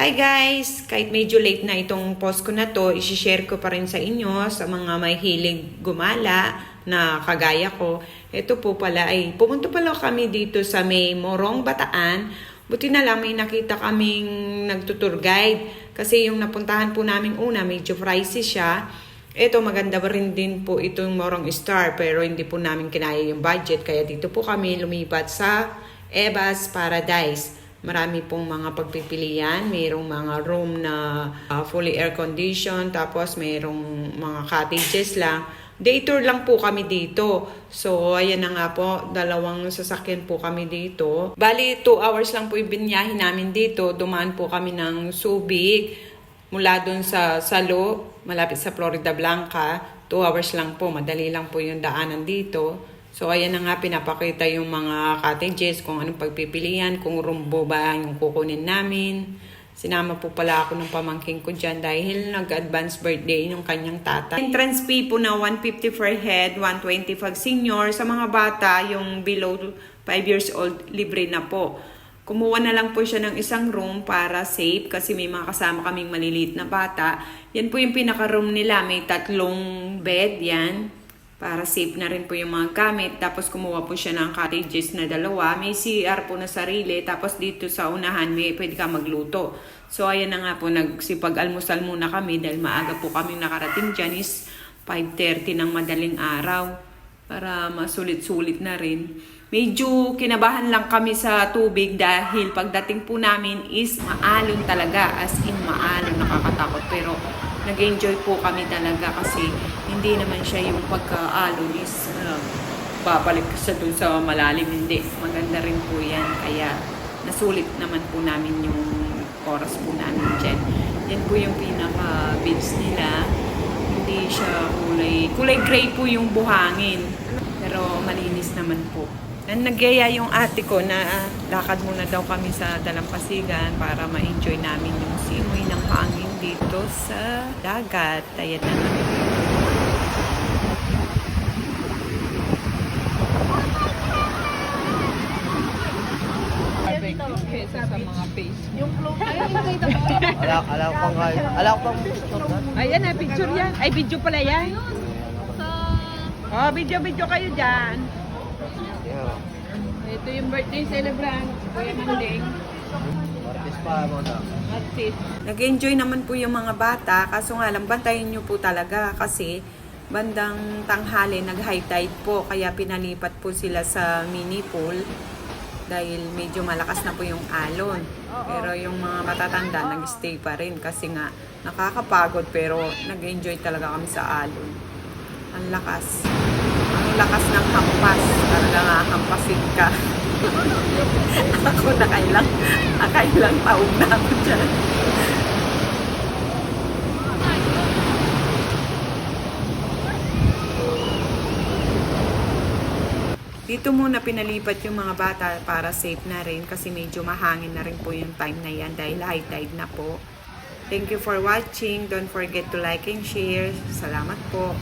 Hi guys! Kahit medyo late na itong post ko na to, isi-share ko pa rin sa inyo sa mga may hilig gumala na kagaya ko. Ito po pala ay pumunta pala kami dito sa may Morong Bataan. Buti na lang may nakita kaming nagtutur guide. Kasi yung napuntahan po namin una, medyo pricey siya. Ito maganda pa rin din po itong Morong Star pero hindi po namin kinaya yung budget. Kaya dito po kami lumipat sa Eva's Paradise. Marami pong mga pagpipilian. Mayroong mga room na uh, fully air conditioned. Tapos mayroong mga cottages lang. Day tour lang po kami dito. So, ayan na nga po. Dalawang sasakyan po kami dito. Bali, 2 hours lang po yung binyahin namin dito. Dumaan po kami ng Subic. Mula dun sa Salo, malapit sa Florida Blanca. 2 hours lang po. Madali lang po yung daanan dito. So, ayan na nga, pinapakita yung mga cottages, kung anong pagpipilian, kung rumbo ba yung kukunin namin. Sinama po pala ako ng pamangking ko dyan dahil nag-advance birthday yung kanyang tata. Entrance fee po na 150 per head, 120 pag senior. Sa mga bata, yung below 5 years old, libre na po. Kumuha na lang po siya ng isang room para safe kasi may mga kasama kaming maliliit na bata. Yan po yung pinaka-room nila. May tatlong bed yan para safe na rin po yung mga gamit. Tapos kumuha po siya ng cottages na dalawa. May CR po na sarili. Tapos dito sa unahan, may pwede ka magluto. So ayan na nga po, nagsipag-almusal muna kami dahil maaga po kami nakarating dyan is 5.30 ng madaling araw para masulit-sulit na rin. Medyo kinabahan lang kami sa tubig dahil pagdating po namin is maalon talaga. As in maalon, nakakatakot. Pero nag-enjoy po kami talaga kasi hindi naman siya yung pagka-alon is uh, babalik sa dun sa malalim. Hindi. Maganda rin po yan. Kaya nasulit naman po namin yung oras po namin dyan. Yan po yung pinaka-beach nila. Hindi siya kulay, kulay gray po yung buhangin. Pero malinis naman po. Nagyaya yung ate ko na lakad muna daw kami sa Dalampasigan para ma-enjoy namin yung simoy ng hangin dito sa dagat. Ayan na namin. Sa mga face. Yung flow ay hindi ito ba? Ala, ala ko pang kaya. Ala ko pang Ayan na, picture yan. Ay, video pala yan. Oh, video-video kayo dyan. Ito yung birthday celebrant. Kuya Manding. Artist. Nag-enjoy naman po yung mga bata, kaso nga lang, bantayin nyo po talaga kasi bandang tanghali nag-high tide po, kaya pinalipat po sila sa mini pool dahil medyo malakas na po yung alon. Pero yung mga matatanda, nag-stay pa rin kasi nga nakakapagod pero nag-enjoy talaga kami sa alon. Ang lakas. Ang lakas ng hampas. Talaga nga, hampasin ka. ako nakailang, nakailang taon na ako dyan. Dito muna pinalipat yung mga bata para safe na rin kasi medyo mahangin na rin po yung time na yan dahil high tide na po. Thank you for watching. Don't forget to like and share. Salamat po.